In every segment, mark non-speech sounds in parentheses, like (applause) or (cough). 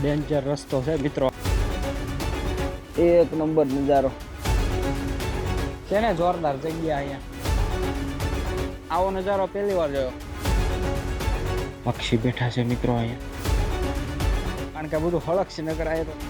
Danger રસ્તો છે મિત્રો. એક નંબર નજારો. છે ને જોરદાર જગ્યા અહીંયા. આવો નજારો પહેલી વાર જોયો. પક્ષી બેઠા છે મિત્રો અહીંયા. કારણ કે બધું હળક છે નગર આવ્યા તો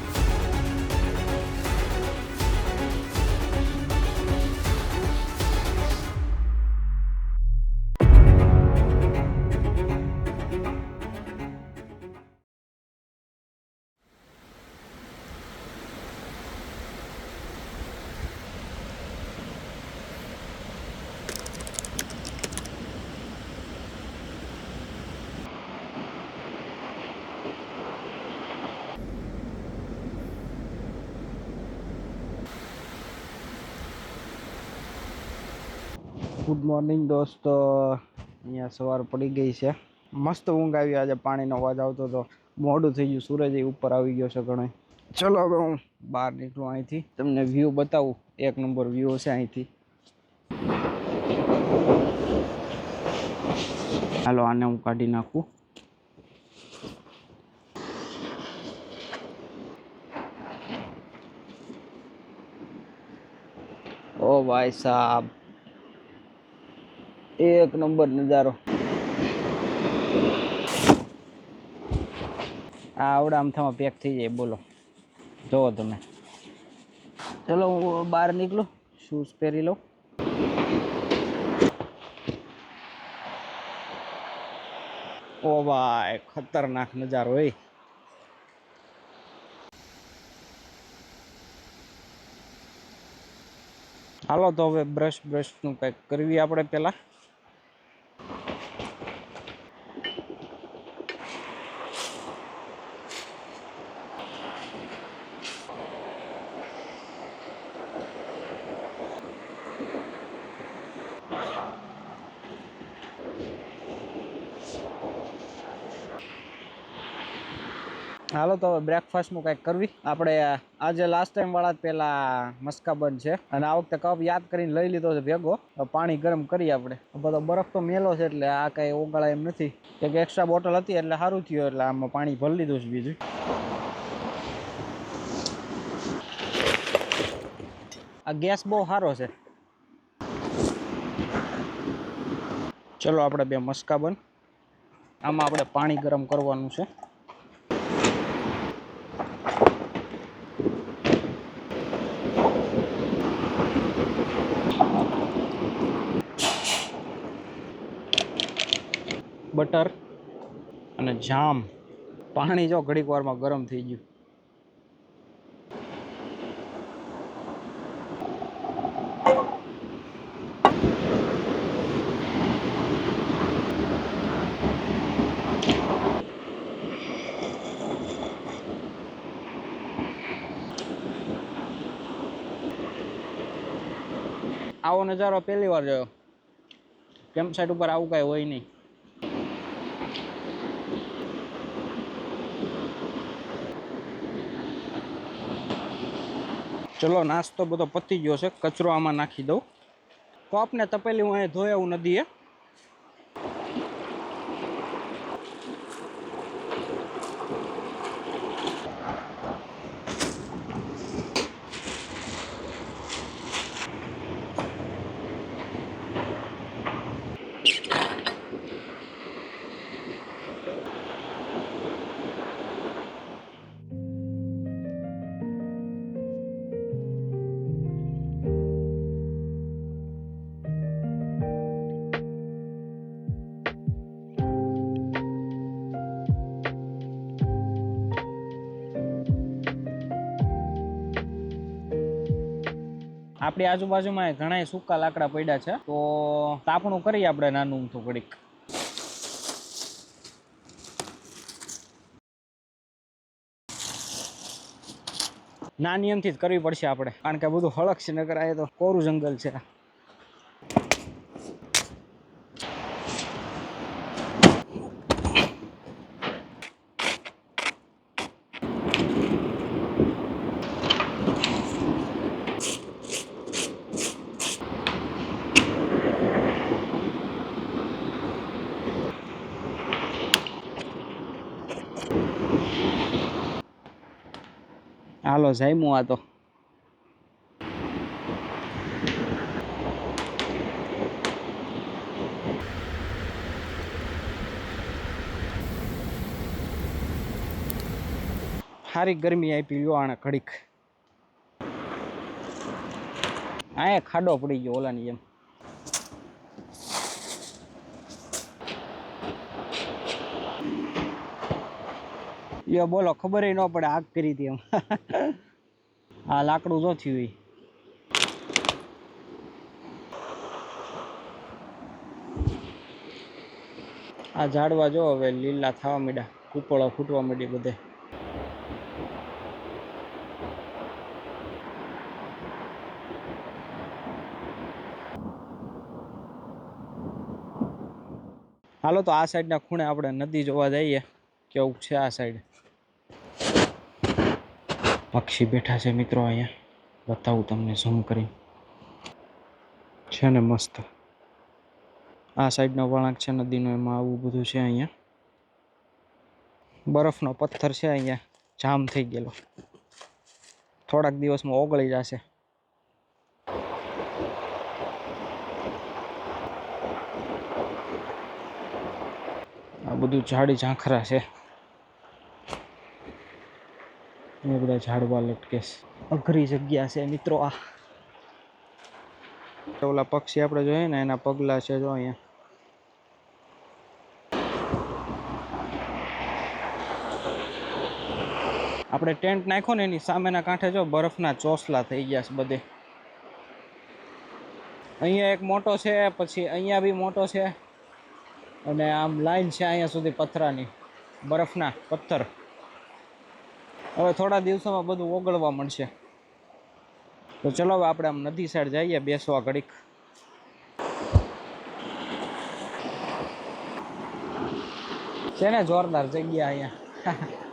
ગુડ મોર્નિંગ દોસ્તો. અહીંયા સવાર પડી ગઈ છે. મસ્ત ઊંઘ આવી. આજે પાણીનો અવાજ આવતો હતો મોડું થઈ ગયું. સૂરજ એ ઉપર આવી ગયો છે ઘણો ચલો હવે હું બહાર નીકળું અહીંથી. તમને વ્યૂ બતાવું. એક નંબર વ્યૂ છે અહીંથી. હાલો, આને હું કાઢી નાખું. ઓ ભાઈ સાહેબ એક નંબર નજારો. આ આવડા આમથામાં પેક થઈ જાય, બોલો. જોવો તમે. ચલો, હું બહાર નીકળું શૂઝ પહેરી લઉં. ઓ ભાઈ, ખતરનાક નજારો હોય હાલો, તો હવે બ્રશ બ્રશનું કંઈક કરવી આપણે પહેલાં. હાલો, તો હવે બ્રેકફાસ્ટનું કંઈક કરવી. આપણે આજે લાસ્ટ ટાઈમ વાળા જ પહેલાં મસ્કા છે. અને આ વખતે કપ યાદ કરીને લઈ લીધો છે ભેગો. પાણી ગરમ કરીએ આપણે. બધો બરફ તો મેલો છે એટલે આ કાંઈ ઓગાળા એમ નથી. એક એક્સ્ટ્રા બોટલ હતી એટલે સારું થયું એટલે આમાં પાણી ભરી લીધું છે બીજું. આ ગેસ બહુ સારો છે. ચલો, આપણે બે મસ્કા આમાં આપણે પાણી ગરમ કરવાનું છે. બટર અને જામ. પાણી જો ઘડીક વારમાં ગરમ થઈ ગયું. આવો નજારો પહેલી વાર જોયો. કેમ્પ સાઇટ ઉપર આવું કાંઈ હોય નહીં. ચલો, નાસ્તો બધો પતી ગયો છે. કચરો આમાં નાખી દઉં. કોપને તપેલી હું અહીંયા ધોયા આવું નદીએ. આપણી આજુબાજુમાં ઘણા સૂકા લાકડા પડ્યા છે. તો તાપણું કરીએ આપણે નાનું ઊંધું ઘડીક. નાની નિયમથી જ કરવી પડશે આપણે. કારણ કે બધું હળક છે નગર આ તો કોરું જંગલ છે. હાલો જામ્યું આ તો. સારી ગરમી આપી લ્યો આને ઘડીક. અહીંયા ખાડો પડી ગયો ઓલાની જેમ. યો બોલો, ખબર ન પડે આગ કરી હતી એમ. (laughs) આ લાકડું જો થયું હોય આ ઝાડવા જો હવે લીલા થવા માંડ્યા, કૂપળો ફૂટવા માંડી બધે. હાલો, તો આ સાઈડના ખૂણે આપણે નદી જોવા જઈએ. કેવું છે આ સાઈડ પક્ષી બેઠા છે મિત્રો અહીંયા. બતાવું તમને ઝૂમ કરી છે ને મસ્ત. આ સાઈડનો વળાંક છે, નદીનો, એમાં આવું બધું છે અહીંયા. બરફનો પથ્થર છે અહીંયા. જામ થઈ ગયેલો. થોડાક દિવસમાં ઓગળી જશે. આ બધું ઝાડી ઝાંખરા છે. એ બધા ઝાડવા લટકે અઘરી જગ્યા છે મિત્રો આ. ઓલા પક્ષી આપણે જોઈએ ને એના પગલા છે જો અહીંયા. આપણે ટેન્ટ નાખ્યો ને એની સામેના કાંઠે જો બરફના ચોસલા થઈ ગયા છે બધે. અહીંયા એક મોટો છે પછી અહીંયા બી મોટો છે. અને આમ લાઈન છે અહીંયા સુધી પથરાની. બરફના પથ્થર. હવે થોડા દિવસોમાં બધું ઓગળવા મળશે. તો ચલો હવે આપણે આમ નદી સાઈડ જઈએ, બેસવા ઘડીક. છે ને જોરદાર જગ્યા અહીંયા.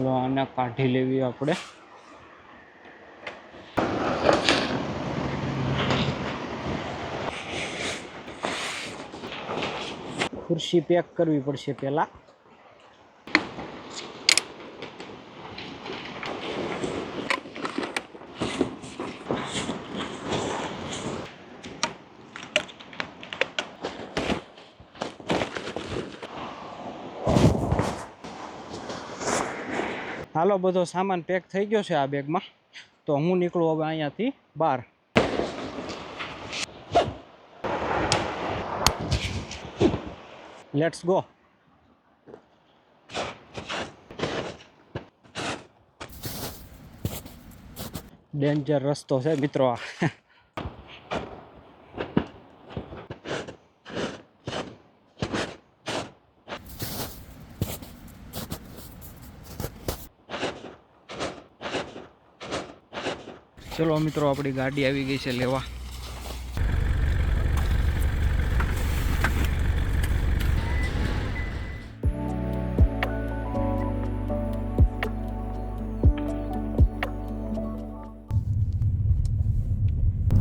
ચાલો આને કાઢી લેવી આપણે. ખુરશી પેક કરવી પડશે પહેલા. હાલો, બધો સામાન પેક થઈ ગયો છે આ બેગમાં તો હું નીકળું હવે અહીંયાથી બહાર. લેટ્સ ગો ડેન્જર રસ્તો છે મિત્રો આ. ચલો મિત્રો, આપણી ગાડી આવી ગઈ છે લેવા.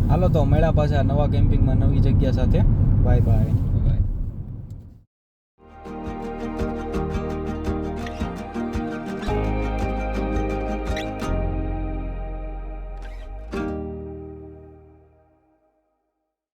હાલો તો મેળા પાછા નવા કેમ્પિંગમાં નવી જગ્યા સાથે. Bye bye